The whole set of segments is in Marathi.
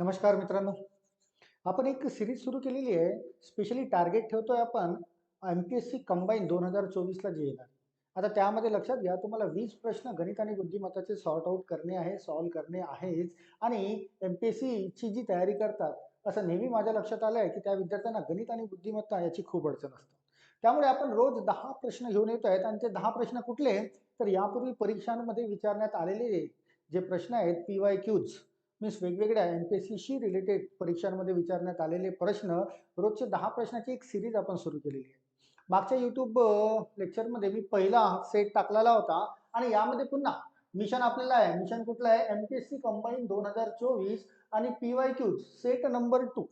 नमस्कार मित्रांनो. आपण एक सिरीज सुरू केलेली आहे. स्पेशली टार्गेट ठेवतोय आपण M P S C combine दोन हजार चोवीसला जे येणार. आता त्यामध्ये लक्षात घ्या तुम्हाला वीस प्रश्न गणित आणि बुद्धिमत्ताचे सॉर्ट आउट करणे आहे सॉल्व करणे आहेच. आणि एम पी एस सीची जी तयारी करतात असं नेहमी माझ्या लक्षात आलं आहे की त्या विद्यार्थ्यांना गणित आणि बुद्धिमत्ता याची खूप अडचण असते. त्यामुळे आपण रोज दहा प्रश्न घेऊन येतो आहेत आणि ते दहा प्रश्न कुठले? तर यापूर्वी परीक्षांमध्ये विचारण्यात आलेले जे प्रश्न आहेत पी वाय क्यूज मीन्स वेगवेगळ्या एम पी एस सीशी रिलेटेड परीक्षांमध्ये विचारण्यात आलेले प्रश्न रोजचे दहा प्रश्नाची एक सिरीज आपण सुरू केलेली आहे. मागच्या यूट्यूब लेक्चरमध्ये मी पहिला सेट टाकलेला होता आणि यामध्ये पुन्हा मिशन आपल्याला आहे. मिशन कुठलं आहे? M P S C combine दोन हजार चोवीस आणि P Y Q set number two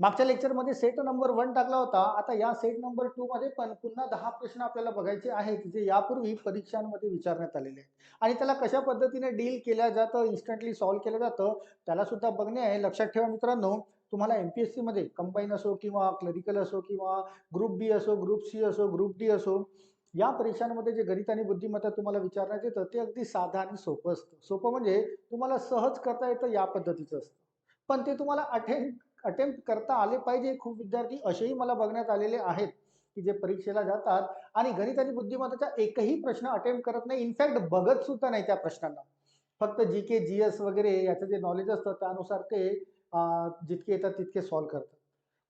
मागच्या लेक्चरमध्ये सेट नंबर वन टाकला होता. आता या सेट नंबर टू मध्ये पण पुन्हा दहा प्रश्न आपल्याला बघायचे आहेत जे यापूर्वी परीक्षांमध्ये विचारण्यात आलेले आहेत. आणि त्याला कशा पद्धतीने डील केल्या जातं इन्स्टंटली सॉल्व्ह केलं जातं त्याला सुद्धा बघणे आहे. लक्षात ठेवा मित्रांनो तुम्हाला एम पी एस सीमध्ये कंबाईन असो किंवा क्लरिकल असो किंवा ग्रुप बी असो ग्रुप सी असो ग्रुप डी असो या परीक्षांमध्ये जे गणित आणि बुद्धिमत्ता तुम्हाला विचारण्यात येतं ते अगदी साधं आणि सोपं असतं. सोपं म्हणजे तुम्हाला सहज करता येतं या पद्धतीचं असतं. पण ते तुम्हाला अटेंड अटेम्प्ट करता आले पाहिजे खूप विद्यार्थी असेही मला बघण्यात आलेले आहेत की जे परीक्षेला जातात आणि गणित आणि बुद्धिमत्ताचा एकही प्रश्न अटेम्प्ट करत नाही. इनफॅक्ट बघत सुद्धा नाही त्या प्रश्नांना. फक्त जी के जी एस वगैरे याचं जे नॉलेज असतं त्यानुसार ते जितके येतात तितके सॉल्व्ह करतात.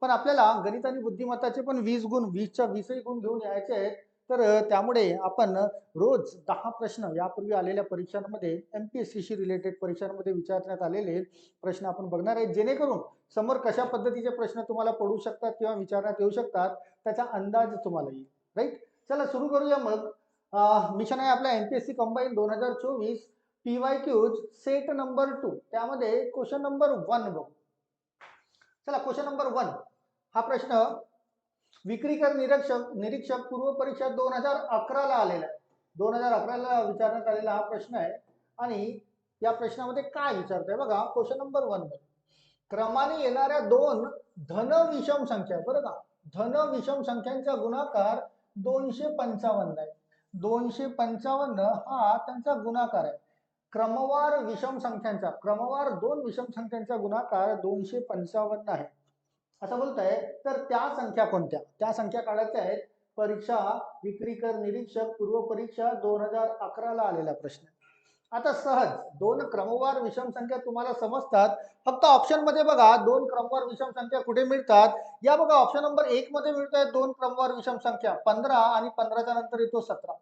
पण आपल्याला गणित आणि बुद्धिमत्ताचे पण वीस गुण वीसच्या वीसही गुण घेऊन यायचे आहेत. तर त्यामुळे आपण रोज दहा प्रश्न यापूर्वी आलेल्या परीक्षांमध्ये एम पी एस सीशी रिलेटेड परीक्षांमध्ये विचारण्यात आलेले प्रश्न आपण बघणार आहेत. जेणेकरून समोर कशा पद्धतीचे प्रश्न तुम्हाला पडू शकतात किंवा विचारण्यात येऊ शकतात त्याचा अंदाज तुम्हाला येईल. राईट चला सुरू करूया मग. मिशन आहे आपल्या M P S C combine दोन हजार चोवीस P Y Qs set number two त्यामध्ये क्वेश्चन नंबर वन बघू. चला क्वेश्चन नंबर वन हा प्रश्न विक्रीकर निरीक्षक निरीक्षक पूर्व परीक्षा दोन हजार अकराला आलेला आहे. दोन हजार अकराला विचारण्यात आलेला हा प्रश्न आहे. आणि या प्रश्नामध्ये काय विचारतोय? बघा क्वेश्चन नंबर वनमध्ये. क्रमाने येणाऱ्या दोन धन विषम संख्या बरं का? धन विषम संख्यांचा गुणाकार दोनशे पंचावन्न आहे. दोनशे पंचावन्न हा त्यांचा गुणाकार आहे. क्रमवार विषम संख्यांचा क्रमवार दोन विषम संख्यांचा गुणाकार दोनशे पंचावन्न आहे. असं बोलताय. तर त्या संख्या कोणत्या? त्या संख्या काढायच्या आहेत. परीक्षा विक्रीकर निरीक्षक पूर्व परीक्षा दोन हजार अकराला आलेला प्रश्न. आता सहज दोन क्रमवार विषम संख्या तुम्हाला समजतात. फक्त ऑप्शनमध्ये बघा दोन क्रमवार विषम संख्या कुठे मिळतात? या बघा ऑप्शन नंबर एक मध्ये मिळत आहेत दोन क्रमवार विषम संख्या पंधरा आणि पंधराच्या नंतर येतो सतरा.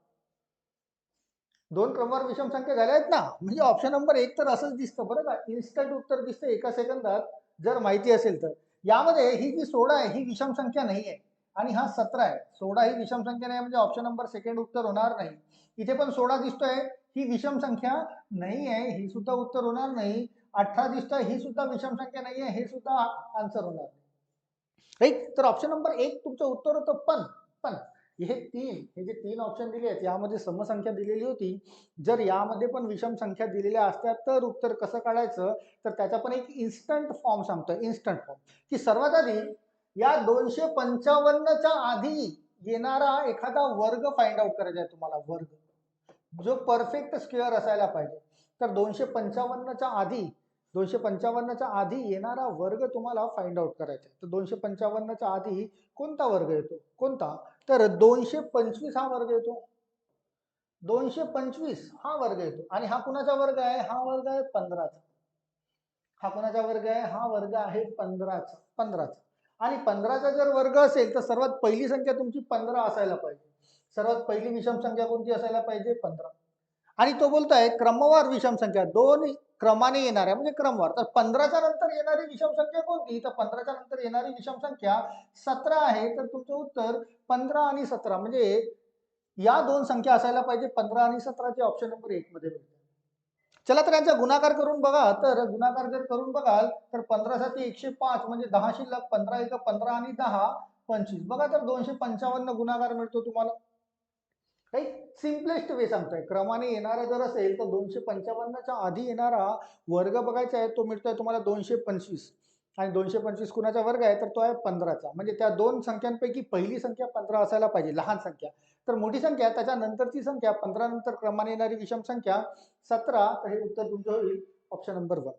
दोन क्रमवार विषम संख्या झाल्या आहेत ना? म्हणजे ऑप्शन नंबर एक तर असंच दिसतं बरं का? इन्स्टंट उत्तर दिसतं एका सेकंदात. जर माहिती असेल तर. यामध्ये ही जी सोळा आहे ही विषम संख्या नाही आहे आणि हा सतरा आहे. सोळा ही विषम संख्या नाही म्हणजे ऑप्शन नंबर सेकंड उत्तर होणार नाही. इथे पण सोळा दिसतोय ही विषम संख्या नाही आहे ही सुद्धा उत्तर होणार नाही. अठरा दिसतोय ही सुद्धा विषम संख्या नाही आहे हे सुद्धा आन्सर होणार नाही. तर ऑप्शन नंबर एक तुमचं उत्तर होतं पण पण. हे तीन हे जे तीन ऑप्शन दिले आहेत यामध्ये समसंख्या दिलेली होती. जर यामध्ये पण विषम संख्या दिलेल्या असत्या तर उत्तर कसं काढायचं? तर त्याचा पण एक इन्स्टंट फॉर्म सांगतो इन्स्टंट फॉर्म की सर्वात आधी या दोनशे पंचावन्नच्या आधी येणारा एखादा वर्ग फाइंड आउट करायचा आहे तुम्हाला वर्ग. जो परफेक्ट स्क्वेअर असायला पाहिजे. तर दोनशे पंचावन्नच्या आधी दोनशे पंचावन्नच्या आधी येणारा वर्ग तुम्हाला फाइंड आउट करायचा आहे. तर दोनशे पंचावन्नच्या आधी कोणता वर्ग येतो? कोणता? तर दोनशे पंचवीस हा वर्ग येतो. दोनशे पंचवीस हा वर्ग येतो. आणि हा कुणाचा वर्ग आहे? हा वर्ग आहे पंधराचा. हा कुणाचा वर्ग आहे? हा वर्ग आहे पंधराचा. पंधराचा. आणि पंधराचा जर वर्ग असेल तर सर्वात पहिली संख्या तुमची पंधरा असायला पाहिजे. सर्वात पहिली विषम संख्या कोणती असायला पाहिजे? पंधरा. आणि तो बोलतोय क्रमवार विषम संख्या दोन क्रमाने येणाऱ्या म्हणजे क्रमवार. तर पंधराच्या नंतर येणारी विषम संख्या कोणती? तर पंधराच्या नंतर येणारी विषम संख्या सतरा आहे. तर तुमचं उत्तर पंधरा आणि सतरा. म्हणजे या दोन संख्या असायला पाहिजे. पंधरा आणि सतराचे ऑप्शन नंबर एक मध्ये मिळते चला तर यांचा गुणाकार करून बघा. तर गुणाकार जर करून बघाल तर पंधरासाठी एकशे पाच म्हणजे दहा शिल्लक पंधरा एक पंधरा आणि दहा पंचवीस. बघा तर दोनशे पंचावन्न गुणाकार मिळतो तुम्हाला. राईट सिम्पलेस्ट वे सांगतोय. क्रमाने येणारा जर असेल तर दोनशे पंचावन्नच्या आधी येणारा वर्ग बघायचा आहे तो मिळतोय तुम्हाला दोनशे पंचवीस. आणि दोनशे पंचवीस कुणाचा वर्ग आहे? तर तो आहे पंधराचा. म्हणजे त्या दोन संख्यांपैकी पहिली संख्या पंधरा असायला पाहिजे लहान संख्या. तर मोठी संख्या त्याच्यानंतरची संख्या पंधरा नंतर क्रमाने येणारी विषम संख्या सतरा. तर हे उत्तर तुमचं होईल ऑप्शन नंबर वन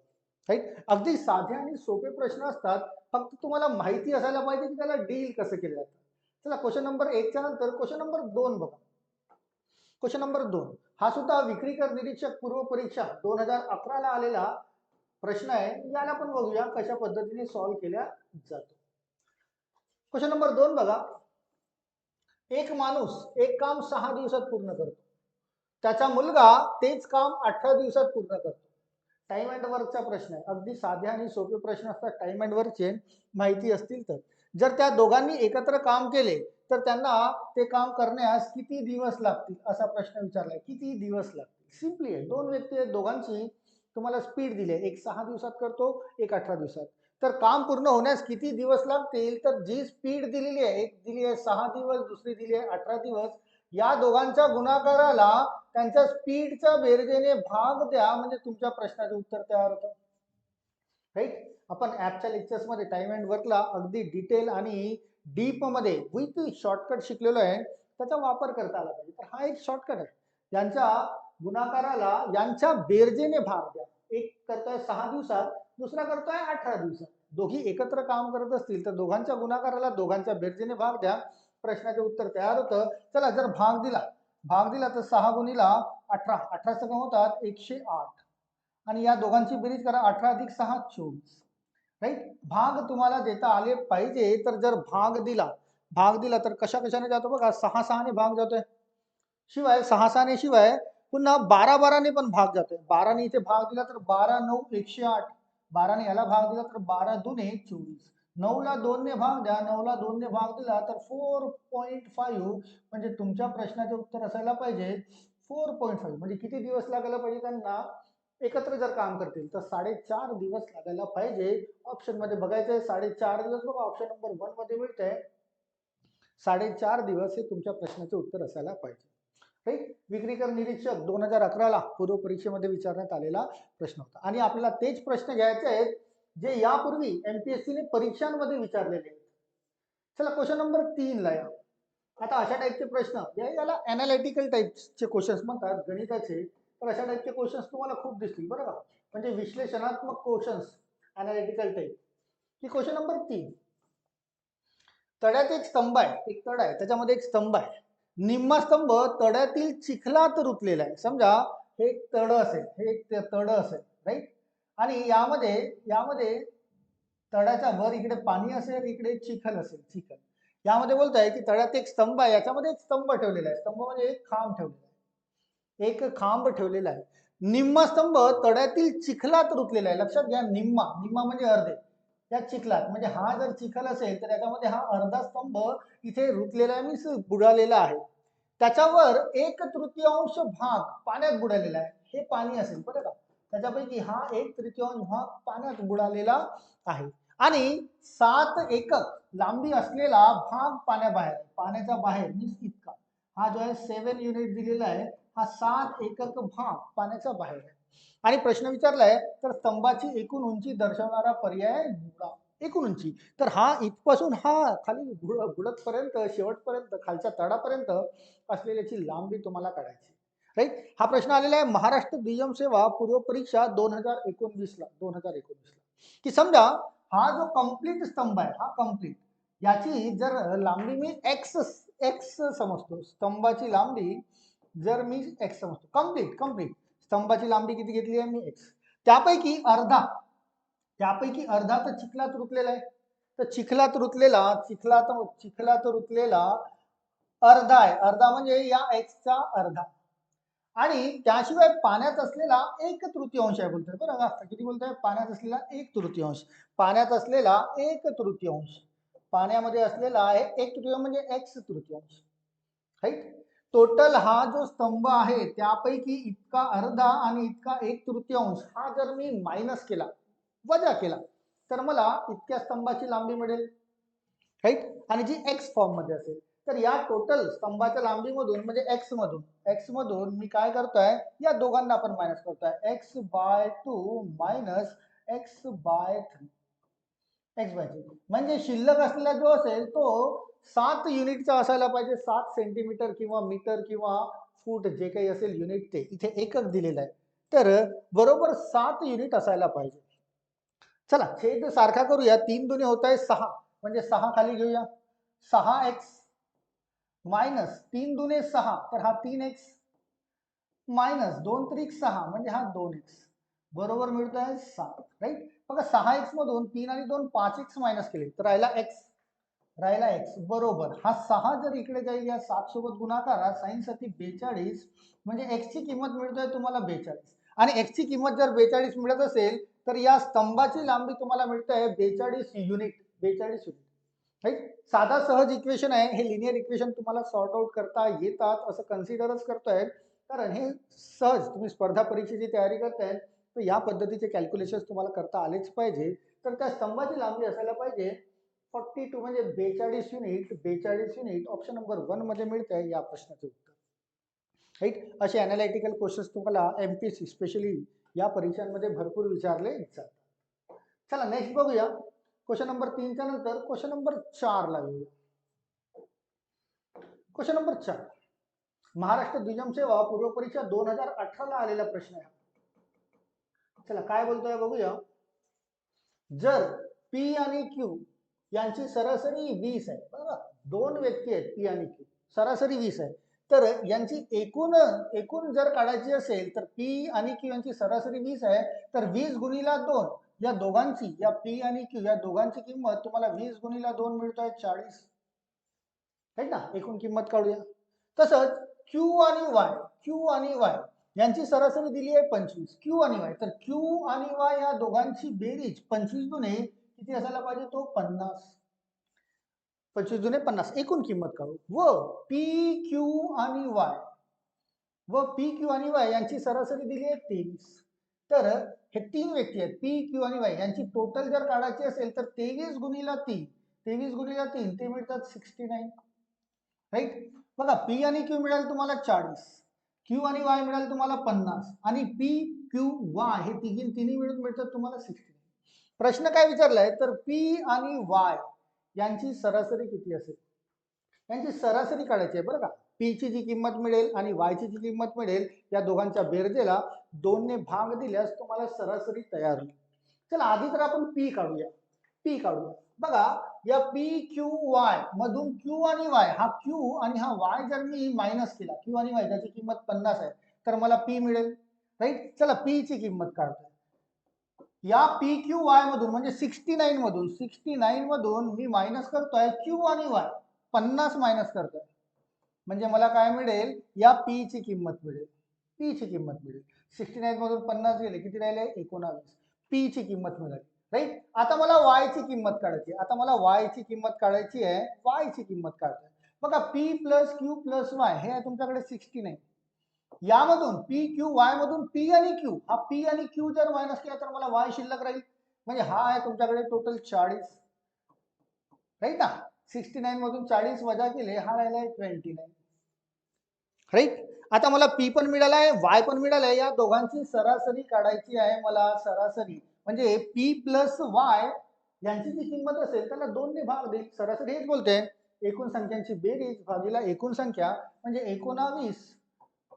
राईट अगदी साधे आणि सोपे प्रश्न असतात. फक्त तुम्हाला माहिती असायला पाहिजे की त्याला डील कसं केलं जातं. चला क्वेश्चन नंबर एकच्या नंतर क्वेश्चन नंबर दोन बघा. क्वेश्चन नंबर दोन. हा सुद्धा विक्रीकर निरीक्षक पूर्व परीक्षा दोन हजार अकराला आलेला प्रश्न आहे. याला पण बघूया कशा पद्धतीने सॉल्व्ह केल्या जातो. क्वेश्चन नंबर दोन बघा. एक माणूस एक काम सहा दिवसात पूर्ण करतो. त्याचा मुलगा तेच काम अठरा दिवसात पूर्ण करतो. टाइम अँड वर्कचा प्रश्न आहे. अगदी साधे आणि सोपे प्रश्न असतात. टाइम अँड वर्कचे माहिती असतील तर. जर त्या दोघांनी एकत्र काम केले तर त्यांना ते काम करण्यास किती दिवस लागतील? असा प्रश्न विचारलाय. किती दिवस लागतील? सिम्पली आहे. दोन व्यक्ती आहेत. दोघांची तुम्हाला स्पीड दिली आहे. एक सहा दिवसात करतो एक अठरा दिवसात. तर काम पूर्ण होण्यास किती दिवस लागतील? तर जी स्पीड दिलेली आहे एक दिली आहे सहा दिवस दुसरी दिली आहे अठरा दिवस या दोघांच्या गुणाकाराला त्यांच्या स्पीडच्या बेरजेने भाग द्या. म्हणजे तुमच्या प्रश्नाचे उत्तर तयार होतं. राईट? आपण ॲपच्या लेक्चर्समध्ये टाइम अँड वर्कला अगदी डिटेल आणि डीपमध्ये विथ शॉर्टकट शिकलेलो आहे त्याचा वापर करता आला पाहिजे. तर हा एक शॉर्टकट आहे. यांच्या गुणाकाराला यांच्या बेरजेने भाग द्या. एक करतोय सहा दिवसात दुसरा करतोय अठरा दिवसात. दोघी एकत्र काम करत असतील तर दोघांच्या गुणाकाराला दोघांच्या बेरजेने भाग द्या. प्रश्नाचे उत्तर तयार होतं. चला जर भाग दिला. भाग दिला तर सहा गुणीला अठरा. अठरा सगळं होतात एकशे आठ. आणि या दोघांची बेरीज करा अठरा अधिक सहा चोवीस. राईट भाग तुम्हाला देता आले पाहिजे तर जर भाग दिला भाग दिला तर कशा कशाने जातो बघा? सहा सहाने भाग जातोय. शिवाय सहा सहाने शिवाय पुन्हा बारा बाराने पण भाग जातोय. बाराने इथे भाग दिला तर बारा नऊ एकशे आठ. बाराने याला भाग दिला तर बारा दुने चोवीस. नऊला दोनने भाग द्या नऊला दोनने भाग दिला तर फोर पॉईंट फाईव्ह म्हणजे तुमच्या प्रश्नाचे उत्तर असायला पाहिजे. फोर पॉईंट फाईव्ह म्हणजे किती दिवस लागायला पाहिजे त्यांना? एकत्र जर काम करतील तर साडेचार दिवस लागायला पाहिजे. ऑप्शनमध्ये बघायचंय साडेचार दिवस बघा ऑप्शन नंबर वनमध्ये मिळतंय. साडेचार दिवस हे तुमच्या प्रश्नाचे उत्तर असायला पाहिजे. राईट विक्रीकर निरीक्षक दोन हजार अकराला पूर्व परीक्षेमध्ये विचारण्यात आलेला प्रश्न होता. आणि आपल्याला तेच प्रश्न घ्यायचे आहेत जे यापूर्वी एमपीएससीने परीक्षांमध्ये विचारलेले आहेत. चला क्वेश्चन नंबर तीन ला या. आता अशा टाईपचे प्रश्न. या- याला अनालिटिकल टाईपचे क्वेश्चन्स म्हणतात गणिताचे. तर अशा टाईपचे क्वेश्चन्स तुम्हाला खूप दिसतील बरं का? म्हणजे विश्लेषणात्मक क्वेश्चन्स अनालिटिकल टाईप की क्वेश्चन नंबर तीन. तड्यात एक स्तंभ आहे एक तड आहे त्याच्यामध्ये एक स्तंभ आहे. निम्मा स्तंभ तड्यातील चिखलात रुतलेला आहे. समजा हे एक तड असेल हे एक तड असेल राईट आणि यामध्ये यामध्ये तळ्याच्या वर इकडे पाणी असेल इकडे चिखल असेल चिखल. यामध्ये बोलताय की तळ्यात एक स्तंभ आहे याच्यामध्ये एक स्तंभ ठेवलेला आहे. स्तंभ म्हणजे एक खांब ठेवलेला आहे. एक खांब ठेवलेला आहे. निम्मा स्तंभ तड्यातील चिखलात रुतलेला आहे. लक्षात घ्या निम्मा. निम्मा म्हणजे अर्धे. या चिखलात म्हणजे हा जर चिखल असेल तर याच्यामध्ये हा अर्धा स्तंभ इथे रुतलेला आहे मीन्स बुडालेला आहे. त्याच्यावर एक तृतीयांश भाग पाण्यात बुडालेला आहे. हे पाणी असेल बरं का? त्याच्यापैकी हा एक तृतीयांश भाग पाण्यात बुडालेला आहे. आणि सात एकक लांबी असलेला भाग पाण्याबाहेर पाण्याच्या बाहेर मीन्स इतका. हा जो आहे सेव्हन युनिट दिलेला आहे. हा सात एकक भाग पाण्याच्या बाहेर आहे. आणि प्रश्न विचारलाय तर स्तंभाची एकूण उंची दर्शवणारा पर्याय निवडा एकूण उंची. तर हा इथपासून हा खाली बुड- बुडतपर्यंत शेवटपर्यंत खालच्या तळापर्यंत असलेल्याची लांबी तुम्हाला काढायची. राईट हा प्रश्न आलेला आहे महाराष्ट्र दुय्यम सेवा पूर्व परीक्षा दोन हजार एकोणवीस ला दोन हजार एकोणवीसला. की समजा हा जो कंप्लीट स्तंभ आहे हा कंप्लीट याची जर लांबी मी एक्स एक्स समजतो स्तंभाची लांबी जर मी एक्स समजतो. कंप्लीट कंप्लीट स्तंभाची लांबी किती घेतली आहे? मी एक्स त्यापैकी अर्धा. त्यापैकी अर्धा तर चिखलात रुतलेला आहे. तर चिखलात रुतलेला चिखलात चिखलात रुतलेला अर्धा आहे. अर्धा म्हणजे या एक्सचा अर्धा. आणि त्याशिवाय पाण्यात असलेला एक तृतीयांश आहे बोलतोय. बरं का किती बोलतोय? पाण्यात असलेला एक तृतीयांश. पाण्यात असलेला एक तृतीयांश. पाण्यामध्ये असलेला आहे एक तृतीय म्हणजे एक्स तृतीयांश. राईट टोटल हा जो स्तंभ आहे त्यापैकी इतका अर्धा आणि इतका एक तृतीयांश हा जर मी मायनस केला वजा केला तर मला इतक्या स्तंभाची लांबी मिळेल. राईट आणि जी एक्स फॉर्ममध्ये असेल तर या टोटल स्तंभाच्या लांबीमधून म्हणजे एक्स मधून एक्स मधून मी काय करतोय? या दोघांना आपण मायनस करतोय. X by two minus X by three X by three म्हणजे शिल्लक असलेला जो असेल तो सात युनिटचा असायला पाहिजे सात सेंटीमीटर किंवा मीटर किंवा फूट जे काही असेल युनिट ते इथे एकक दिलेलं आहे. तर बरोबर सात युनिट असायला पाहिजे. चला छेद सारखा करूया. तीन दुने होत आहे सहा. म्हणजे सहा खाली घेऊया. सहा एक्स मायनस तीन दुने सहा. तर हा तीन एक्स मायनस दोन त्रिक सहा. म्हणजे हा दोन एक्स बरोबर मिळतोय सात. राईट बघा सहा एक्स मधून तीन आणि दोन पाच एक्स मायनस केले. तर राहिला एक्स राहिला एक्स बरोबर. हा सहा जर इकडे जाईल या सात सोबत गुणाकारा साईन साठी बेचाळीस म्हणजे एक्सची किंमत मिळतोय तुम्हाला बेचाळीस. आणि एक्सची किंमत जर बेचाळीस मिळत असेल तर या स्तंभाची लांबी तुम्हाला मिळत आहे बेचाळीस युनिट बेचाळीस युनिट. राईट? साधा सहज इक्वेशन आहे. हे लिनियर इक्वेशन तुम्हाला सॉर्ट आउट करता येतात असं कन्सिडरच करतोय. कारण हे सहज तुम्ही स्पर्धा परीक्षेची तयारी करताय तर या पद्धतीचे कॅल्क्युलेशन तुम्हाला करता आलेच पाहिजे. तर त्या स्तंभाची लांबी असायला पाहिजे. फॉर्टी टू म्हणजे बेचाळीस युनिट बेचाळीस युनिट ऑप्शन नंबर वनमध्ये मिळत आहे या प्रश्नाचं उत्तर. राईट असे अनालिटिकल क्वेश्चन्स तुम्हाला एम पी सी स्पेशली या परीक्षांमध्ये भरपूर विचारले जातात. चला नेक्स्ट बघूया. क्वेश्चन नंबर तीनच्या नंतर क्वेश्चन नंबर चारला येऊया क्वेश्चन नंबर चार. महाराष्ट्र दुय्यम सेवा पूर्व परीक्षा दोन हजार अठराला आलेला प्रश्न आहे. चला काय बोलतोय बघूया. जर पी आणि क्यू यांची सरासरी वीस आहे. बरोबर? दोन व्यक्ती आहेत पी आणि क्यू. सरासरी वीस आहे. तर यांची एकूण एकूण जर काढायची असेल तर पी आणि क्यू यांची सरासरी वीस आहे. तर वीस गुणीला दोन या दोघांची या पी आणि क्यू या दोघांची किंमत तुम्हाला वीस गुणीला दोन मिळतोय चाळीस. आहे ना? एकूण किंमत काढूया. तसंच क्यू आणि वाय क्यू आणि वाय यांची सरासरी दिली आहे पंचवीस. क्यू आणि वाय तर क्यू आणि वाय या दोघांची बेरीज पंचवीस गुणे किती असायला पाहिजे तो? पन्नास. पंचवीस जुने पन्नास. एकूण किंमत काढू. व पी क्यू आणि वाय व पी क्यू आणि वाय यांची सरासरी दिली आहे तेवीस. तर हे तीन व्यक्ती आहेत. पी क्यू आणि वाय यांची टोटल जर काढायची असेल तर तेवीस गुणीला तीन. तेवीस गुणीला तीन ते मिळतात सिक्स्टी नाईन राईट बघा पी आणि क्यू मिळाल तुम्हाला चाळीस. क्यू आणि वाय मिळाल तुम्हाला पन्नास. आणि पी क्यू वाय हे तिघी तिन्ही मिळून मिळतात तुम्हाला सिक्स्टी प्रश्न काय विचारलाय? तर पी आणि वाय यांची सरासरी किती असेल? यांची सरासरी काढायची आहे बरं का. पी ची जी किंमत मिळेल आणि वाय ची जी किंमत मिळेल या दोघांच्या बेरजेला दोनने भाग दिल्यास तुम्हाला सरासरी तयार होईल. चला आधी तर आपण पी काढूया. पी काढूया. बघा या पी क्यू वाय मधून क्यू आणि वाय हा क्यू आणि हा वाय जर मी मायनस केला क्यू आणि वाय ज्याची किंमत पन्नास आहे तर मला पी मिळेल. राईट चला पी ची किंमत काढतोय. या पी क्यू वाय मधून म्हणजे सिक्स्टी नाईन मधून सिक्स्टी नाईन मधून मी मायनस करतोय क्यू आणि वाय पन्नास मायनस करतोय. म्हणजे मला काय मिळेल? या पी ची किंमत मिळेल. पी ची किंमत मिळेल. सिक्स्टी नाईन मधून पन्नास गेले किती राहिले? एकोणावीस. पी ची किंमत मिळाली. राईट आता मला वाय ची किंमत काढायची आता मला वाय ची किंमत काढायची आहे. वाय ची किंमत काढतोय. बघा P plus Q plus Y हे आहे तुमच्याकडे सिक्स्टी नाईन यामधून पी क्यू वाय मधून पी आणि क्यू हा पी आणि क्यू जर मायनस केला तर मला वाय शिल्लक राहील. म्हणजे हा आहे तुमच्याकडे टोटल चाळीस. राईट ना? सिक्स्टी नाईन मधून चाळीस वजा केले हा राहिला आहे ट्वेंटी नाईन राईट आता मला पी पण मिळाला आहे वाय पण मिळाला आहे या दोघांची सरासरी काढायची आहे मला सरासरी. म्हणजे पी प्लस वाय यांची जी किंमत असेल त्याला दोनने भाग देईल सरासरी हेच बोलते. एकूण संख्यांची बेरीज भागीला एकूण संख्या. म्हणजे एकोणावीस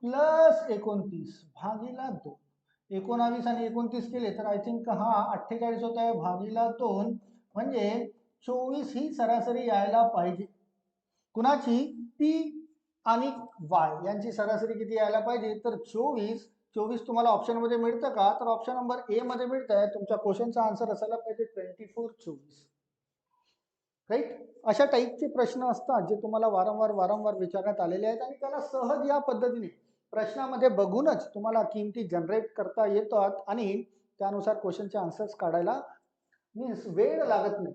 प्लस एकोणतीस भागीला दोन. एकोणावीस आणि एकोणतीस केले तर आय थिंक हा अठ्ठेचाळीस होत आहे भागीला दोन. म्हणजे चोवीस ही सरासरी यायला पाहिजे. कुणाची? पी आणि वाय यांची सरासरी किती यायला पाहिजे? तर चोवीस. चोवीस तुम्हाला ऑप्शनमध्ये मिळतं का? तर ऑप्शन नंबर ए मध्ये मिळत आहे तुमच्या क्वेश्चनचा आन्सर असायला पाहिजे ट्वेंटी फोर चोवीस. राईट अशा टाईपचे प्रश्न असतात जे तुम्हाला वारंवार वारंवार विचारण्यात आलेले आहेत आणि त्याला सहज या पद्धतीने प्रश्नामध्ये बघूनच तुम्हाला किमती जनरेट करता येतात आणि त्यानुसार क्वेश्चनचे आन्सर्स काढायला मीन्स वेळ लागत नाही.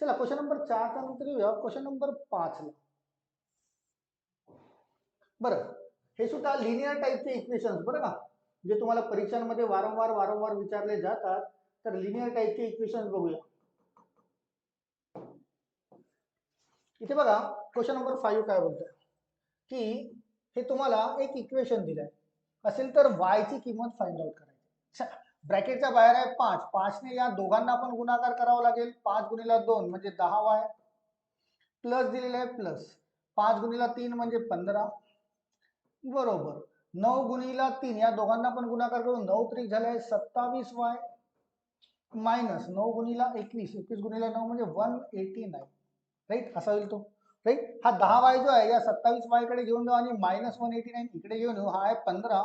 चला क्वेश्चन नंबर चारच्या नंतर येऊया. क्वेश्चन नंबर पाचला बरं हे सुद्धा लिनियर टाईपचे इक्वेशन्स बरं का? जे तुम्हाला परीक्षांमध्ये वारंवार वारंवार विचारले जातात तर लिनियर टाईपचे इक्वेशन्स बघूया. इथे बघा क्वेश्चन नंबर फाईव्ह काय बोलतोय? की हे तुम्हाला एक इक्वेशन दिलंय. असेल तर वायची किंमत फाइंड आउट करायची. ब्रॅकेटच्या बाहेर आहे पाच. पाचने या दोघांना पण गुणाकार करावा लागेल. पाच गुणीला दोन म्हणजे दहा वाय प्लस दिलेलं आहे प्लस पाच गुणीला तीन म्हणजे पंधरा. बरोबर. नऊ गुणीला तीन. या दोघांना पण गुणाकार करून नऊ त्रिक झाले सत्तावीस वाय मायनस नऊ गुणिला एकवीस. एकवीस गुणिला नऊ म्हणजे वन एटी नाईन राईट असा होईल तो. राईट हा दहा वाय जो आहे या सत्तावीस वायकडे घेऊन जाऊ आणि मायनस वन एटी नाईन इकडे घेऊन येऊ हा आहे पंधरा.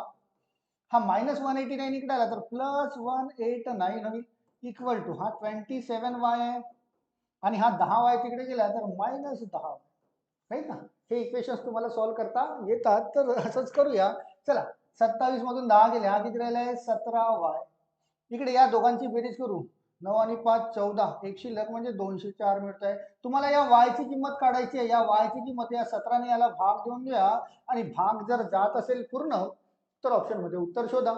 हा मायनस वन एटी नाईन इकडे आला तर प्लस वन एट नाईन होईल इक्वल टू हा ट्वेंटी सेवन वाय आहे. आणि हा दहा वाय तिकडे गेला तर मायनस दहा. राईट ना? हे इक्वेशन्स तुम्हाला सॉल्व्ह करता येतात तर असंच करूया. चला सत्तावीस मधून दहा गेले हा किती राहिला आहे सतरा वाय इकडे या दोघांची बेरीज करू. नऊ आणि पाच चौदा. एक शिल्लक म्हणजे दोनशे चार मिळत आहे तुम्हाला या वायची किंमत काढायची आहे. या वायची किंमत या सतराने याला भाग देऊन द्या आणि भाग जर जात असेल पूर्ण तर ऑप्शनमध्ये उत्तर शोधा.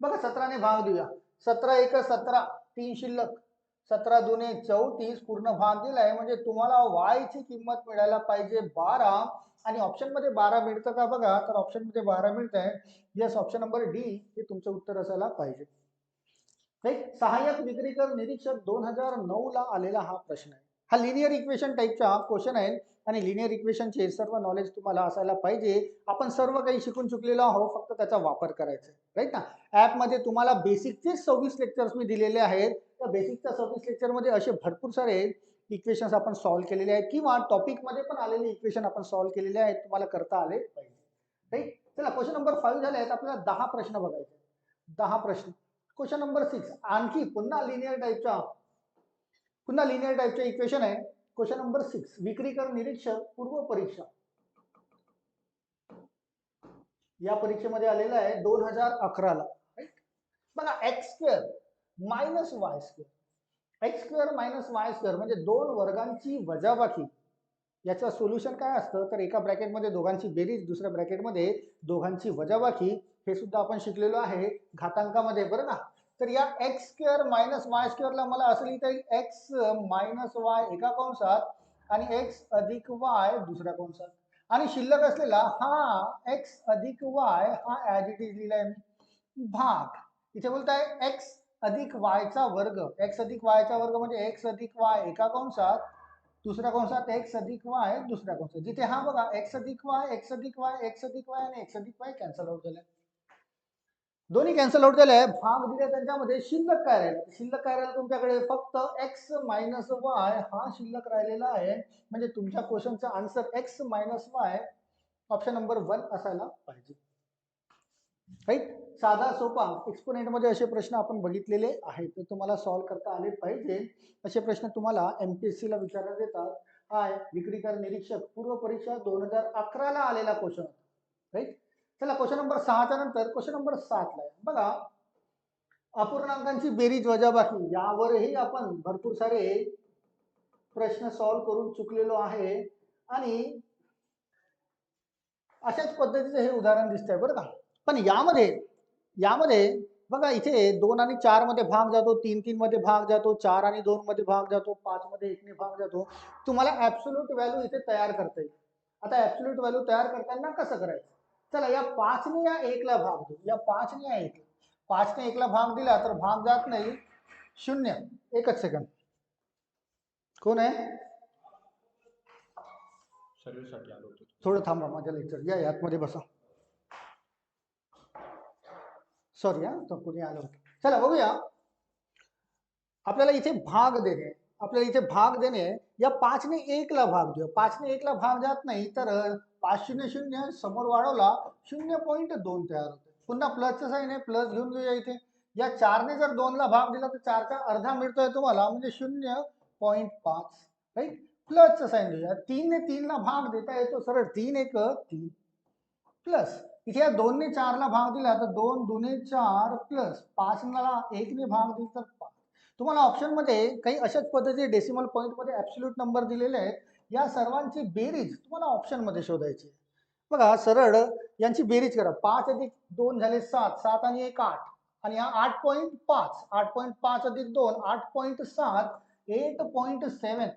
बघा सतराने भाग देऊया. सतरा एक सतरा तीन शिल्लक. सतरा दुने चौतीस पूर्ण भाग दिलाय. म्हणजे तुम्हाला वायची किंमत मिळायला पाहिजे बारा. आणि ऑप्शनमध्ये बारा मिळतं का बघा? तर ऑप्शनमध्ये बारा मिळत आहे येस ऑप्शन नंबर डी हे तुमचं उत्तर असायला पाहिजे. सहाय्यक विक्रीकर निरीक्षक दोन हजार नऊ ला आलेला हा प्रश्न आहे. हा लिनियर इक्वेशन टाईपचा क्वेश्चन आहे आणि लिनियर इक्वेशनचे सर्व नॉलेज तुम्हाला असायला पाहिजे. आपण सर्व काही शिकून चुकलेलो आहोत फक्त त्याचा वापर करायचा राईट ना? ॲपमध्ये तुम्हाला बेसिकचे सव्वीस लेक्चर्स मी दिलेले आहेत. त्या बेसिकच्या सव्वीस लेक्चरमध्ये असे भरपूर सारे इक्वेशन्स आपण सॉल्व्ह केलेले आहेत किंवा टॉपिकमध्ये पण आलेले इक्वेशन आपण सॉल्व्ह केलेले आहेत तुम्हाला करता आले पाहिजे. राईट चला क्वेश्चन नंबर फाईव्ह झाले आहेत. आपल्याला दहा प्रश्न बघायचे दहा प्रश्न. Question number six. आणखी पुन्हा लिनियर टाईपच्या पुन्हा लिनियर टाईपचे इक्वेशन आहे. Question number six. विक्री कर निरीक्षक पूर्व परीक्षा. या परीक्षेमध्ये आलेला आहे दोन हजार अकराला. बघा X square minus Y square X square minus Y square म्हणजे दोन वर्गांची वजाबाकी. याचं सोल्युशन काय असतं? तर एका ब्रॅकेटमध्ये दोघांची बेरीज दुसऱ्या ब्रॅकेटमध्ये दोघांची वजाबाकी. हे सुद्धा आपण शिकलेलो आहे. घातांकामध्ये बरं ना? तर या एक्स स्क्वेअर मायनस वाय स्क्वेअरला मला असं लिहिता येईल एक्स मायनस वाय एका कंसात आणि एक्स अधिक वाय दुसऱ्या कंसात आणि शिल्लक असलेला हा एक्स अधिक वाय हा ॲज इट इज लिहिलाय मी भाग इथे बोलताय एक्स अधिक वायचा वर्ग एक्स अधिक वायचा वर्ग म्हणजे एक्स अधिक वाय एका कंसात दुसऱ्या कंसात एक्स अधिक वाय दुसऱ्या कंसात जिथे हा बघा एक्स अधिक वाय एक्स अधिक वाय एक्स अधिक वाय आणि एक्स अधिक वाय कॅन्सल आउट झाले दोन्ही कॅन्सल आउट झाले भाग दिले त्यांच्यामध्ये. शिल्लक काय राहिलं? शिल्लक काय राहिलं तुमच्याकडे? फक्त एक्स मायनस वाय हा शिल्लक राहिलेला आहे. म्हणजे तुमच्या क्वेश्चनचा answer X minus Y option number one असायला पाहिजे. राईट साधा सोपा. एक्सपोनेंटमध्ये असे प्रश्न आपण बघितलेले आहेत. तुम्हाला सॉल्व्ह करता आले पाहिजे. असे प्रश्न तुम्हाला एमपीएससी ला विचारण्यात येतात. आय विक्रीकर निरीक्षक पूर्व परीक्षा दोन हजार अकराला आलेला क्वेश्चन राईट चला क्वेश्चन नंबर सहाच्या नंतर क्वेश्चन नंबर सातला आहे. बघा अपूर्णांकांची बेरीज वजाबाकी यावरही आपण भरपूर सारे प्रश्न सॉल्व्ह करून चुकलेलो आहे. आणि अशाच पद्धतीचं हे उदाहरण दिसतंय बरं का. पण यामध्ये यामध्ये बघा इथे दोन आणि चारमध्ये भाग जातो तीन तीन मध्ये भाग जातो चार आणि दोन मध्ये भाग जातो पाच मध्ये एकने भाग जातो. तुम्हाला ऍब्सोल्यूट व्हॅल्यू इथे तयार करता येईल. आता ऍब्सोल्यूट व्हॅल्यू तयार करताना कसं करायचं? चला या पाचने या एकला भाग देऊ या पाचने या एकला. पाचने एकला भाग दिला तर भाग जात नाही. शून्य. एकच सेकंद कोण आहे? सर्व्हिससाठी आलो होतो. थोडं थांबा माझ्या लेक्चर या बसा. सॉरी हा तर कोणी आलं होतं. चला बघूया. आपल्याला इथे भाग देणे आपल्याला इथे भाग देणे या पाचने एकला भाग देऊ. पाचने एकला भाग जात नाही तर पाच शून्य शून्य समोर वाढवला शून्य पॉईंट दोन तयार होते. पुन्हा प्लसचं साईन आहे प्लस घेऊन घेऊया इथे. या चारने जर दोनला भाग दिला तर चारचा अर्धा मिळतोय तुम्हाला म्हणजे शून्य पॉईंट पाच राईट प्लसचं साईन घेऊया तीनने तीनला भाग देता येतो सरळ. तीन एक तीन प्लस इथे या दोनने चारला भाग दिला तर दोन दुने चार प्लस पाचला एकने भाग दिला तर पाच. तुम्हाला ऑप्शनमध्ये काही अशाच पद्धतीचे डेसिमल पॉईंटमध्ये ॲब्सोल्यूट नंबर दिलेले आहेत. या सर्वांची बेरीज तुम्हाला ऑप्शनमध्ये शोधायची बघा सरळ यांची बेरीज करा. पाच अधिक दोन झाले सात. सात आणि एक आठ. आणि हा आठ पॉईंट पाच. आठ पॉईंट पाच अधिक दोन. आठ पॉईंट सात. एट पॉईंट सेवन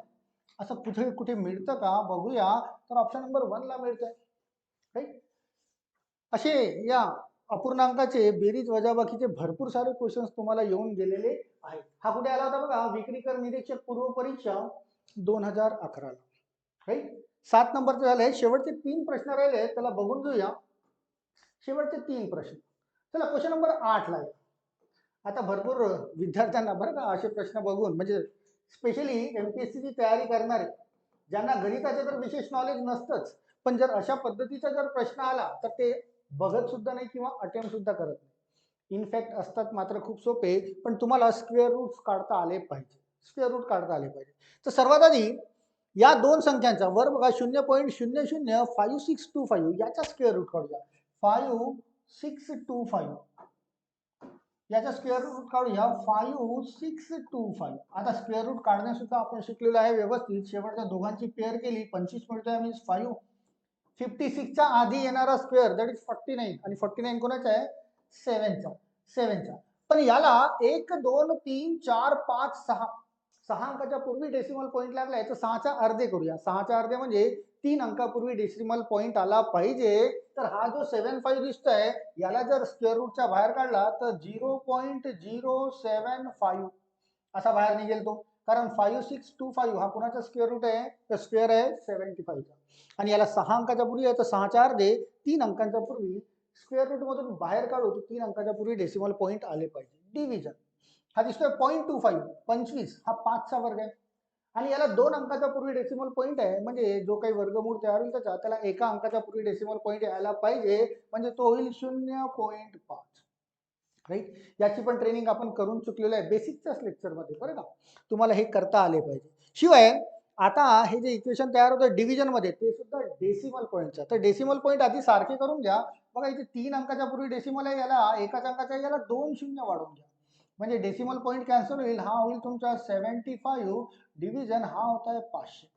असं कुठे कुठे मिळतं का? बघूया. तर ऑप्शन नंबर वनला मिळतंय. राईट असे या अपूर्णांकाचे बेरीज वजाबाकीचे भरपूर सारे क्वेश्चन्स तुम्हाला येऊन गेलेले आहेत. हा कुठे आला होता बघा? विक्रीकर निरीक्षक पूर्व परीक्षा दोन हजार अकराला. राईट सात नंबरचं झालंय शेवटचे तीन प्रश्न राहिले त्याला बघून घेऊया. शेवटचे तीन प्रश्न. चला क्वेश्चन नंबर आठला आहे आता भरपूर विद्यार्थ्यांना बरं का असे प्रश्न बघून म्हणजे स्पेशली एम पी एस सीची तयारी करणारे ज्यांना गणिताचं तर विशेष नॉलेज नसतंच पण जर अशा पद्धतीचा जर प्रश्न आला तर ते बघत सुद्धा नाही किंवा अटेम्प्ट सुद्धा करत नाही. इनफॅक्ट असतात मात्र खूप सोपे पण तुम्हाला स्क्वेअर रूट्स काढता आले पाहिजे. स्क्वेअर रूट काढता आले पाहिजे. तर सर्वात आधी या दोन संख्यांचा वर बघा शून्य पॉईंट शून्य शून्य फाईव्ह सिक्स टू फाईव्ह याचा स्क्वेअर रूट काढूया फाईव्ह सिक्स टू फाईव्ह याचा स्क्वेअर रूट काढूया फाईव्ह सिक्स टू फाईव्ह आता स्क्वेअर रूट काढण्यासुद्धा आपण शिकलेलो आहे व्यवस्थित. शेवटच्या दोघांची पेअर केली. पंचवीस मिळतोय मीन्स फाईव्ह फिफ्टी सिक्सच्या आधी येणारा square that is forty nine आणि फोर्टी नाईन कोणाचा आहे? सेव्हनचा सेव्हनचा पण याला एक दोन तीन चार पाच सहा. सहा अंकाच्या पूर्वी डेसिमल पॉईंट लागलाय तर सहाच्या अर्धे करूया. सहाच्या अर्धे म्हणजे तीन अंकापूर्वी डेसिमल पॉईंट आला पाहिजे. तर हा जो सेवन फाईव्ह दिसतोय याला जर स्क्वेअर रूटच्या बाहेर काढला तर zero point zero seven five असा बाहेर निघेल तो. कारण फाईव्ह सिक्स टू फाईव्ह हा कुणाचा स्क्वेअर रूट आहे? तर स्क्वेअर आहे सेव्हन्टी फाईव्हचा आणि याला सहा अंकाच्या पूर्वी आहे तर सहा चार दे तीन अंकांच्या पूर्वी स्क्वेअर रूटमधून बाहेर काढू तर तीन अंकाच्या पूर्वी डेसिमल पॉईंट आले पाहिजे. डिव्हिजन हा दिसतोय पॉईंट टू फाईव्ह पंचवीस हा पाचचा वर्ग आहे. आणि याला दोन अंकाच्या पूर्वी डेसिमल पॉईंट आहे म्हणजे जो काही वर्गमूळ तयार होईल त्याचा त्याला एका अंकाच्या पूर्वी डेसिमल पॉईंट यायला पाहिजे म्हणजे तो होईल शून्य पॉईंट पाच. राईट? याची पण ट्रेनिंग आपण करून चुकलेलो आहे. बेसिकच्याच लेक्चरमध्ये बरं का? तुम्हाला हे करता आले पाहिजे. शिवाय आता हे जे इक्वेशन तयार होतं डिव्हिजनमध्ये ते सुद्धा डेसिमल पॉईंटचं तर डेसिमल पॉईंट आधी सारखे करून घ्या. बघा इथे तीन अंकाच्या पूर्वी डेसिमल आहे याला एकाच अंकाच्या याला दोन शून्य वाढवून घ्या. म्हणजे डेसिमल पॉईंट कॅन्सल होईल हा होईल तुमचा सेव्हन्टी फाईव्ह डिव्हिजन हा होत आहे पाचशे.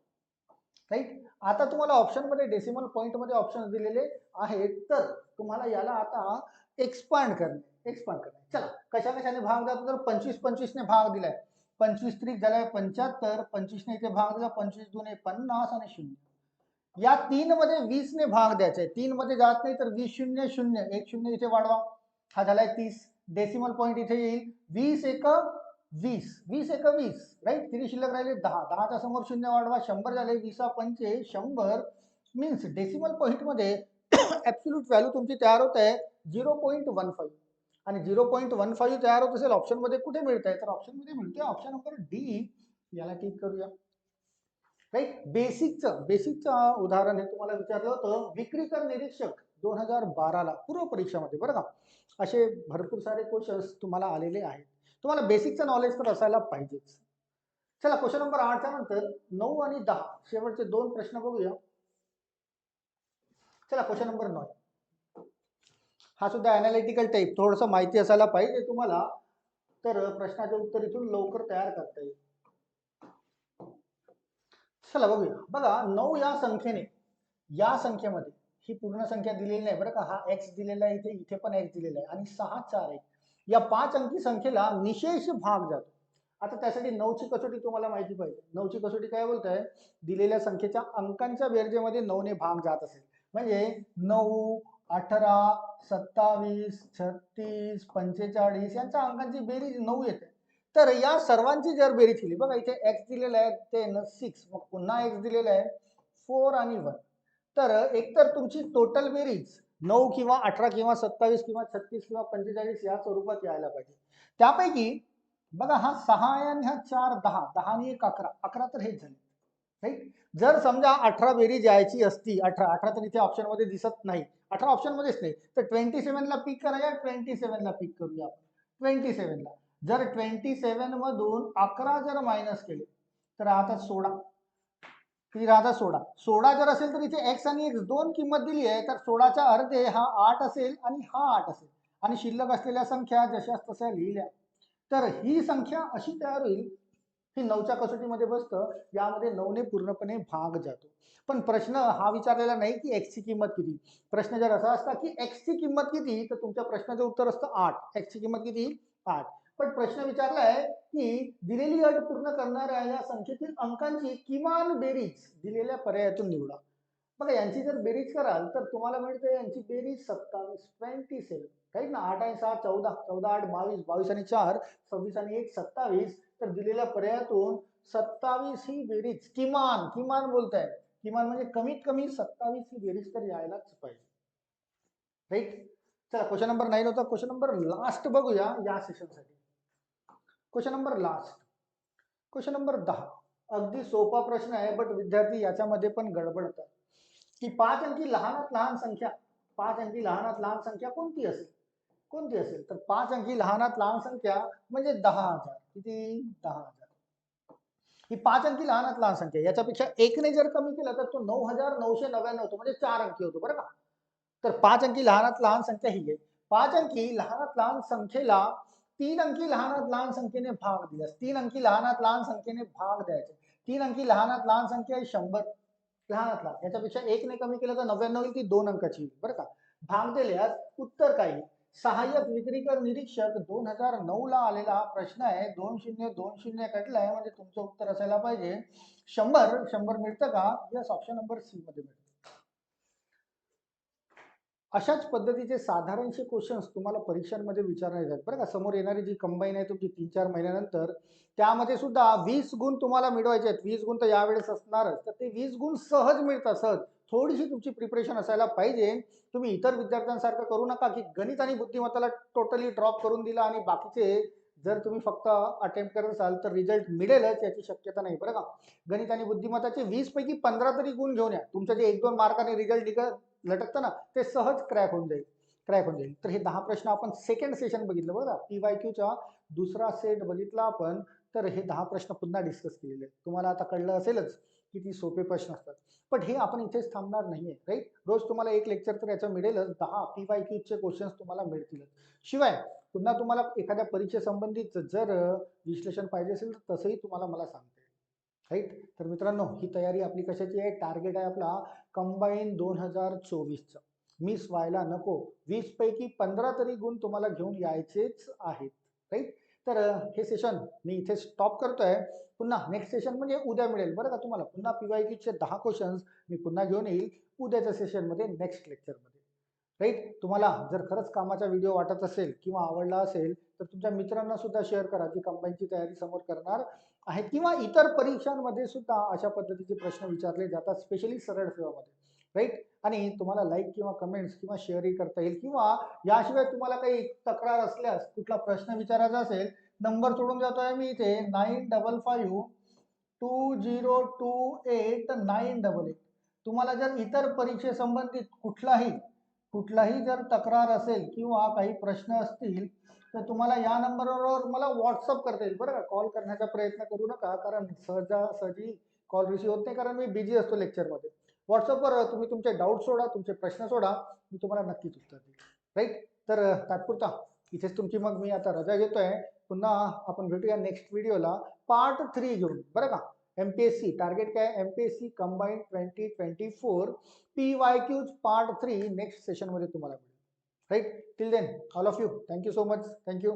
राईट? आता तुम्हाला ऑप्शनमध्ये डेसिमल पॉईंटमध्ये ऑप्शन दिलेले आहेत. तर तुम्हाला याला आता एक्सपांड करणे. एक्सपांड करणार चला कशा कशाने भाग द्या तर पंचवीस पंचवीसने भाग दिलाय. पंचवीस त्रिक झालाय पंच्याहत्तर पंचवीसने इथे भाग दिला पंचवीस दोन पन्नास आणि शून्य. या तीन मध्ये वीस ने भाग द्यायचा आहे. तीन मध्ये जात नाही तर वीस शून्य शून्य. एक शून्य इथे वाढवा. हा झालाय तीस. डेसिमल पॉईंट इथे येईल. वीस एक वीस. वीस एक वीस. राईट किती शिल्लक राहिले दहा. दहाच्या समोर शून्य वाढवा. शंभर झाले वीसा पंचे शंभर. मीन्स डेसिमल पॉईंटमध्ये ॲब्सोल्यूट व्हॅल्यू तुमची तयार होत आहे. झिरो पॉईंट वन फाईव्ह आणि झिरो पॉईंट वन फाईव्ह तयार होत असेल ऑप्शनमध्ये कुठे मिळत आहे तर ऑप्शनमध्ये मिळते ऑप्शन नंबर डी याला टिक करूया. राईट बेसिकचं बेसिकचं उदाहरण हे तुम्हाला विचारलं होतं. विक्रीकर निरीक्षक दोन हजार बाराला पूर्व परीक्षामध्ये बरं का? असे भरपूर सारे क्वेश्चन्स तुम्हाला आलेले आहेत. तुम्हाला बेसिकचं नॉलेज तर असायला पाहिजेच. चला क्वेश्चन नंबर आठच्या नंतर नऊ आणि दहा. शेवटचे दोन प्रश्न बघूया. चला क्वेश्चन नंबर नऊ. हा सुद्धा अनालिटिकल टाईप थोडंसं माहिती असायला पाहिजे तुम्हाला. तर प्रश्नाचे उत्तर इथून लवकर तयार करता येईल. चला बघूया. बघा नऊ या संख्येने या संख्येमध्ये ही पूर्ण संख्या दिलेली नाही बरं का हा एक्स दिलेला आहे इथे इथे पण एक्स दिलेला आहे आणि सहा चार एक. या पाच अंकी संख्येला निशेष भाग जातो. आता त्यासाठी नऊची कसोटी तुम्हाला माहिती पाहिजे. नऊची कसोटी काय बोलत आहे दिलेल्या संख्येच्या अंकांच्या बेरजेमध्ये नऊने भाग जात असेल. म्हणजे नऊ अठरा सत्तावीस छत्तीस पंचेचाळीस यांच्या अंकांची बेरीज नऊ येते. तर या सर्वांची जर बेरीज केली बघा इथे एक्स दिलेला आहे टेन सिक्स मग पुन्हा एक्स दिलेला आहे फोर आणि वन तर एकतर तुमची टोटल बेरीज नऊ किंवा अठरा किंवा सत्तावीस किंवा छत्तीस किंवा पंचेचाळीस या स्वरूपात यायला पाहिजे. त्यापैकी बघा हा सहा आणि हा चार दहा दहा आणि एक अकरा. अकरा तर हेच झाले. राईट जर समजा अठरा बेरी जायची असती अठरा अठरा तर इथे ऑप्शनमध्ये दिसत नाही. अठरा ऑप्शनमध्येच नाही. तर ट्वेंटी सेव्हनला पिक करूया ट्वेंटी सेव्हनला पिक करूया आपण. ट्वेंटी सेव्हनला जर ट्वेंटी सेव्हन मधून अकरा जर मायनस केले तर आता सोळा किती राहतात सोळा सोळा जर असेल तर इथे एक्स आणि एक्स दोन किंमत दिली आहे तर सोळाच्या अर्धे हा आठ असेल आणि हा आठ असेल. आणि शिल्लक असलेल्या संख्या जशाच तशा लिहिल्या. तर ही संख्या अशी तयार होईल ही नऊच्या कसोटीमध्ये बसतं यामध्ये नऊने पूर्णपणे भाग जातो. पण प्रश्न हा विचारलेला नाही की एक्सची किंमत किती. प्रश्न जर असा असता की एक्सची किंमत किती तर तुमच्या प्रश्नाचं उत्तर असतं आठ. एक्सची किंमत किती? आठ. पण प्रश्न विचारला आहे की दिलेली अट पूर्ण करणाऱ्या या संख्येतील अंकांची किमान बेरीज दिलेल्या पर्यायातून निवडा. बघा यांची जर बेरीज कराल तर तुम्हाला मिळते यांची बेरीज सत्तावीस ट्वेंटी सेवन राईट ना, आठ आणि सहा चौदा. चौदा, आठ, बावीस. बावीस आणि चार, सव्वीस आणि एक, सत्तावीस. तर दिलेल्या पर्यायातून सत्तावीस ही बेरीज, किमान किमान बोलताय. किमान म्हणजे कमीत कमी सत्तावीस ही बेरीज तर यायलाच पाहिजे. राईट चला क्वेश्चन नंबर नाईन होता. क्वेश्चन नंबर लास्ट बघूया या सेशनसाठी question number last question number दहा. अगदी सोपा प्रश्न आहे बट विद्यार्थी याच्यामध्ये पण गडबडतात. की पाच अंकी लहानात लहान संख्या. पाच अंकी लहानात लहान संख्या कोणती असेल? कोणती असेल तर पाच अंकी लहानात लहान संख्या म्हणजे दहा हज़ार। किती दहा हज़ार। ही पाच अंकी लहानात लहान संख्या याच्यापेक्षा एकने जर कमी केलं तर तो नऊ हज़ार नऊशे नव्याण्णव होतो म्हणजे चार अंकी होतो, बरं का? तर पाच अंकी लहानात लहान संख्या ही आहे पाच अंकी लहानात लहान संख्येला तीन अंकी लहानात लहान संख्येने भाग दिल्यास तीन अंकी लहानात लहान संख्येने भाग द्यायचे. तीन अंकी लहानात लहान संख्या आहे शंभर. लहानात लहान याच्यापेक्षा एकने कमी केलं तर नव्याण्णव ती दोन अंकाची बरं का? भाग दिल्यास उत्तर काय? सहाय्यक विक्रीकर निरीक्षक दोन हजार नऊ ला आलेला हा प्रश्न आहे. दोन शून्य दोन शून्य कटला आहे. म्हणजे तुमचं उत्तर असायला पाहिजे. शंभर शंभर मिळतं का? यस ऑप्शन नंबर सी मध्ये मिळतं. अशाच पद्धतीचे साधारणशे क्वेश्चन्स तुम्हाला परीक्षांमध्ये विचारण्यात येतात. बरं का? समोर येणारी जी कंबाईन आहे तुमची तीन चार महिन्यानंतर त्यामध्ये सुद्धा वीस गुण तुम्हाला मिळवायचे आहेत. वीस गुण तर यावेळेस असणारच. तर ते वीस गुण सहज मिळतात सहज. थोडीशी तुमची प्रिपरेशन असायला पाहिजे. तुम्ही इतर विद्यार्थ्यांसारखं करू नका की गणित आणि बुद्धिमत्ताला टोटली ड्रॉप करून दिला आणि बाकीचे जर तुम्ही फक्त अटेम्प्ट करत असाल तर रिझल्ट मिळेलच याची शक्यता नाही बरं का? गणित आणि बुद्धिमत्ताचे वीस पैकी पंधरा तरी गुण घेऊन या. तुमच्या जे एक दोन मार्काने रिझल्ट निघत लटकतं ना ते सहज क्रॅक होऊन जाईल. क्रॅक होऊन जाईल. तर हे दहा प्रश्न आपण सेकंड सेशन बघितलं बघा पी वाय क्यूचा दुसरा सेट बघितला आपण. तर हे दहा प्रश्न पुन्हा डिस्कस केलेले आहेत. तुम्हाला आता कळलं असेलच की ती सोपे प्रश्न असतात. पण हे आपण इथेच थांबणार नाहीये राईट रोज तुम्हाला एक लेक्चर तर याचं मिळेलच. दहा पी वाय क्यूचे क्वेश्चन्स तुम्हाला मिळतीलच. शिवाय पुन्हा तुम्हाला एखाद्या परीक्षे संबंधित जर विश्लेषण पाहिजे असेल तर तसंही तुम्हाला मला सांगता. येईल राईट तर मित्रांनो ही तयारी आपली कशाची आहे? टार्गेट आहे आपला कंबाईन दोन हजार चोवीसचा. मिस व्हायला नको. वीस पैकी पंधरा तरी गुण तुम्हाला घेऊन यायचेच आहेत. राईट तर हे सेशन मी इथे स्टॉप करतोय. पुन्हा नेक्स्ट सेशन म्हणजे उद्या मिळेल. बरं का तुम्हाला? पुन्हा पीवायक्यूचे दहा क्वेश्चन्स मी पुन्हा घेऊन येईल उद्याच्या सेशनमध्ये नेक्स्ट लेक्चरमध्ये राईट तुम्हाला जर खरंच कामाचा व्हिडिओ वाटत असेल किंवा आवडला असेल तर तुमच्या मित्रांना सुद्धा शेअर करा जी कंबाईनची तयारी समोर करणार आहे. किंवा इतर परीक्षांमध्ये सुद्धा अशा पद्धतीचे प्रश्न विचारले जातात स्पेशली सरळ सेवामध्ये. राईट आणि तुम्हाला लाईक किंवा कमेंट्स किंवा शेअरही करता येईल. किंवा याशिवाय तुम्हाला काही तक्रार असल्यास कुठला प्रश्न विचारायचा असेल नंबर सोडून जातोय मी इथे nine double five two zero two eight nine double eight तुम्हाला जर इतर परीक्षेसंबंधित कुठलाही कुठलाही जर तक्रार असेल किंवा काही प्रश्न असतील तर तुम्हाला या नंबरवर मला व्हॉट्सअप करता येईल. बरं का? कॉल करण्याचा प्रयत्न करू नका कारण सहजासहजी कॉल रिसिव्ह होत नाही कारण मी बिझी असतो लेक्चरमध्ये व्हॉट्सअपवर तुम्ही तुमचे डाऊट सोडा तुमचे प्रश्न सोडा मी तुम्हाला नक्कीच उत्तर देईल राईट तर तात्पुरता. इथेच तुमची मग मी आता रजा घेतोय. पुन्हा आपण भेटूया नेक्स्ट व्हिडिओला पार्ट थ्री घेऊन. बरं का? M P S C target काय? M P S C combine twenty twenty four P Y Qs part three next सेशनमध्ये तुम्हाला मिळेल. Right till then all of you thank you so much thank you